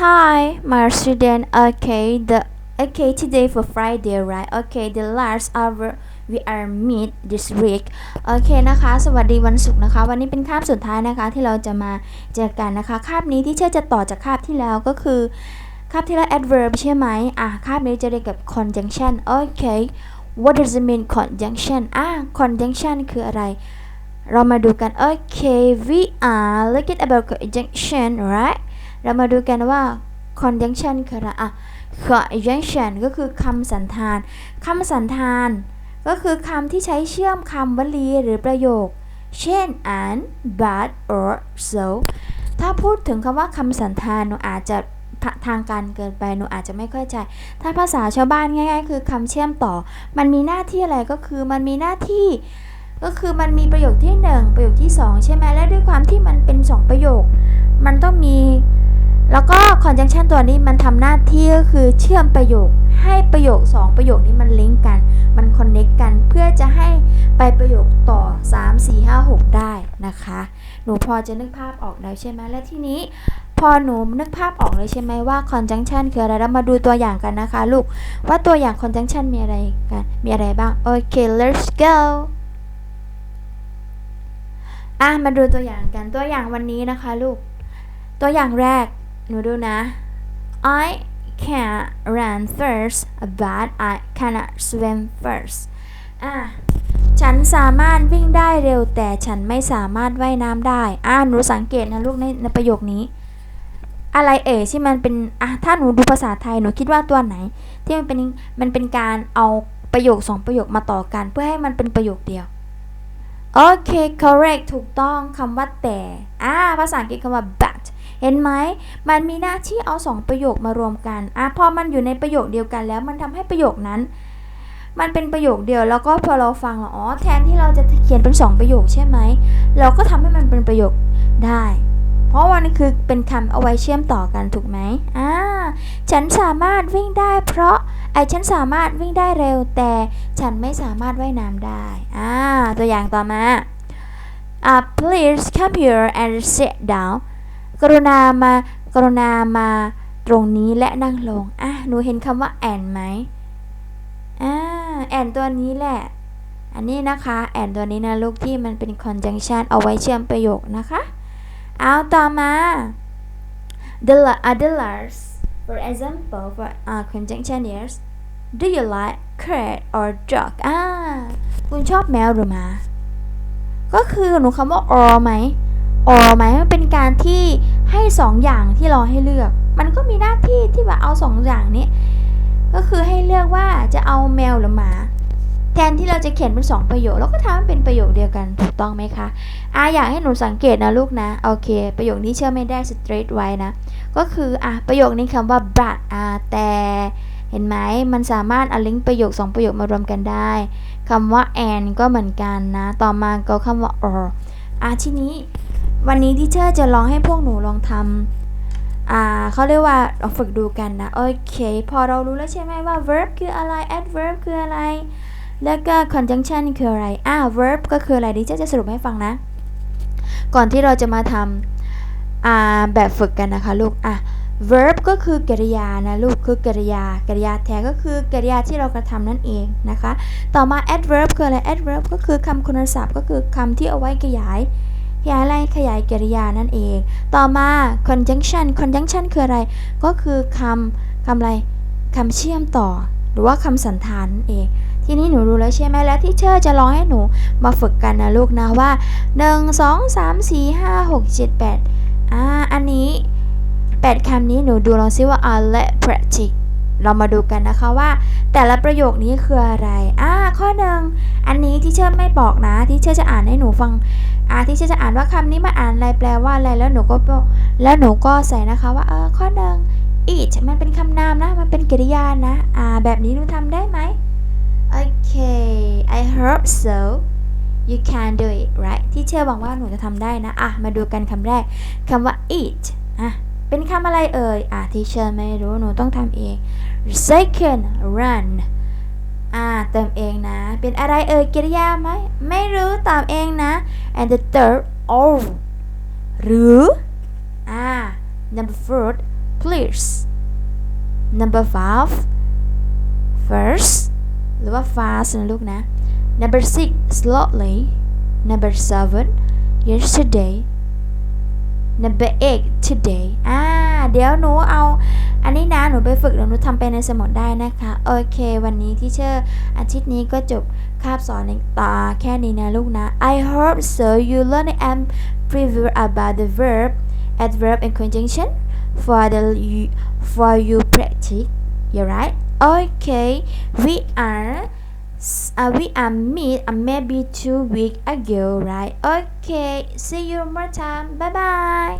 Hi, my student. Okay, the okay today for Friday, right? Okay, the last hour we are meet this week. โอเคนะคะ สวัสดีวันศุกร์นะคะ วันนี้เป็นคาบสุดท้ายนะคะที่เราจะมาเจอกันนะคะ คาบนี้ที่เชื่อจะต่อจากคาบที่แล้วก็คือ คาบที่แล้ว adverb ใช่ไหมอะ คาบนี้จะเรียนกับ conjunction โอเค what does it mean conjunction อะ conjunction คืออะไร เรามาดูกัน โอเค we are looking about conjunction right เรามาดูกันว่า conjunction คืออะไรอะ conjunction ก็คือคำสันธานคำสันธาน ก็คือคำที่ใช้เชื่อมคำวลีหรือประโยค เช่น and but or so ถ้าพูดถึงคำว่าคำสันธานหนูอาจจะทางการเกินไปหนูอาจจะไม่เข้าใจ ถ้าภาษาชาวบ้านง่าย ๆ คือคำเชื่อมต่อ มันมีหน้าที่อะไรก็คือมันมีหน้าที่ ก็คือมันมีประโยคที่ 1 ประโยคที่ 2 ใช่ไหมและด้วยความที่มันเป็น 2 ประโยค มันต้องมี แล้วก็ conjunction ตัวนี้มันทำหน้าที่ก็คือเชื่อมประโยค ให้ประโยค 2 ประโยคนี้มันลิงก์กัน มัน connect กันเพื่อจะให้ไปประโยคต่อ 3 4 5 6 ได้นะคะ หนูพอจะนึกภาพออกแล้วใช่ไหมและที่นี้พอหนูนึกภาพออกเลยใช่ไหมว่า conjunction คืออะไรเรามาดูตัวอย่างกันนะคะ ลูกว่าตัวอย่าง conjunction มีอะไรกันมีอะไรบ้างโอเค let's go อะมาดูตัวอย่างกันตัวอย่างวันนี้นะคะ ลูกตัวอย่างแรก หนูดูนะ I can run first but I cannot swim first อะฉันสามารถวิ่งได้เร็วแต่ฉันไม่สามารถว่ายน้ำได้อะหนูสังเกตนะลูกในในประโยคนี้ อะไรเอ่ยที่มันเป็นอะถ้าหนูดูภาษาไทยหนูคิดว่าตัวไหน ที่มันเป็นมันเป็นการเอาประโยคสองประโยคมาต่อกัน เพื่อให้มันเป็นประโยคเดียวโอเค correct ถูกต้องคำว่าแต่อ่าภาษาอังกฤษคำว่า but เห็นไหมมันมีหน้าที่เอาสองประโยคมารวมกันอะพอมันอยู่ในประโยคเดียวกันแล้วมันทำให้ประโยคนั้น มันเป็นประโยคเดียวแล้วก็พอเราฟังอ๋อแทนที่เราจะเขียนเป็นสองประโยคใช่ไหมเราก็ทำให้มันเป็นประโยคได้ เพราะว่านี่คือเป็นคำเอาไว้เชื่อมต่อกันถูกไหมอ่าฉันสามารถวิ่งได้ เพราะไอ้ฉันสามารถวิ่งได้เร็ว แต่ฉันไม่สามารถว่ายน้ำได้อ่าตัวอย่างต่อมาอ่า please come here and sit down กรุณามากรุณามาตรงนี้และนั่งลงอะหนูเห็นคำว่า and ไหมอ่า and ตัวนี้แหละ อันนี้นะคะ and ตัวนี้นะลูกที่มันเป็น conjunction เอาไว้เชื่อมประโยคนะคะ เอาต่อมา the others for example for uh, conjunction is do you like cat or dog อ่าคุณชอบแมวหรือหมาก็คือหนูคำว่า or ไหม or ไหมมันเป็นการที่ ให้สองอย่างที่เราให้เลือก มันก็มีหน้าที่ที่ว่าเอาสองอย่างนี้ ก็คือให้เลือกว่าจะเอาแมวหรือหมา แทนที่เราจะเขียนเป็นสองประโยคเราก็ทำให้เป็นประโยคเดียวกันถูกต้องไหมคะอ่าอยากให้หนูสังเกตนะลูกนะ โอเค ประโยคนี้เชื่อไม่ได้ straight ไว้นะ ก็คืออะประโยคนี้คำว่า but อ่าแต่เห็นไหมมันสามารถเอาลิงก์ประโยคสองประโยคมารวมกันได้คำว่า and ก็เหมือนกันนะ ต่อมาก็คำว่า or อะทีนี้ วันนี้ที่เชอร์จะลองให้พวกหนูลองทำอ่าเขาเรียกว่าลองฝึกดูกันนะ โอเค พอเรารู้แล้วใช่ไหมว่า verb คืออะไร adverb คืออะไร แล้วก็ conjunction คืออะไร อ่า verb ก็คืออะไรดิเชอร์จะสรุปให้ฟังนะ ก่อนที่เราจะมาทำอ่าแบบฝึกกันนะคะลูก อะ verb ก็คือกริยานะลูกคือกริยากริยาแท้ก็คือกริยาที่เรากระทำนั่นเองนะคะ ต่อมา adverb คืออะไร adverb ก็คือคำคุณศัพท์ก็คือคำที่เอาไว้ขยาย ขยายอะไรขยายกริยานั่นเอง ต่อมา conjunction conjunction คืออะไร ก็คือคำคำอะไรคำเชื่อมต่อ หรือว่าคำสันธานนั่นเอง ทีนี้หนูรู้แล้วใช่ไหมแล้วที่เชอร์จะลองให้หนูมาฝึกกันนะลูกนะว่า 1 2 3 4 5 6 7 8อ่าอันนี้ 8คำนี้หนูดูลองซิว่า are let practice เรามาดูกันนะคะว่า แต่ละประโยคนี้คืออะไรอ่า ข้อหนึ่งอันนี้ที่เชอร์ไม่บอกนะ ที่เชอร์จะอ่านให้หนูฟังอ่าที่เชอร์จะอ่านว่าคำนี้มาอ่านอะไรแปลว่าอะไรแล้วหนูก็แล้วหนูก็ใส่นะคะว่าเออข้อหนึ่ง eat มันเป็นคำนามนะ มันเป็นกริยานะ อ่า แบบนี้หนูทำได้ไหมโอเค I hope so you can do it right ที่เชื่อหวังว่าหนูจะทำได้นะ อะ มาดูกันคำแรกคำว่า eat อะ เป็นคำอะไรเอ่ย อะที่เชื่อไม่รู้ หนูต้องทำเอง second run อ่า เติมเองนะ เป็นอะไรเอ่ยกริยาไหม ไม่รู้ตอบเองนะ and the third all หรือ อ่า number four please fierce number five first หรือว่า fast นะลูกนะ number six slowly number seven yesterday number eight today อ่า เดี๋ยวหนูเอา อันนี้นะหนูไปฝึกเดี๋ยวหนูทำไปในสมุดได้นะคะ โอเค วันนี้ที่เชอร์อาทิตย์นี้ก็จบคาบสอนในตาแค่นี้นะลูกนะ I hope so you learn and preview about the verb adverb and conjunction for the for you practice you right okay we are uh, we are meet uh, maybe two week ago right okay see you more time bye bye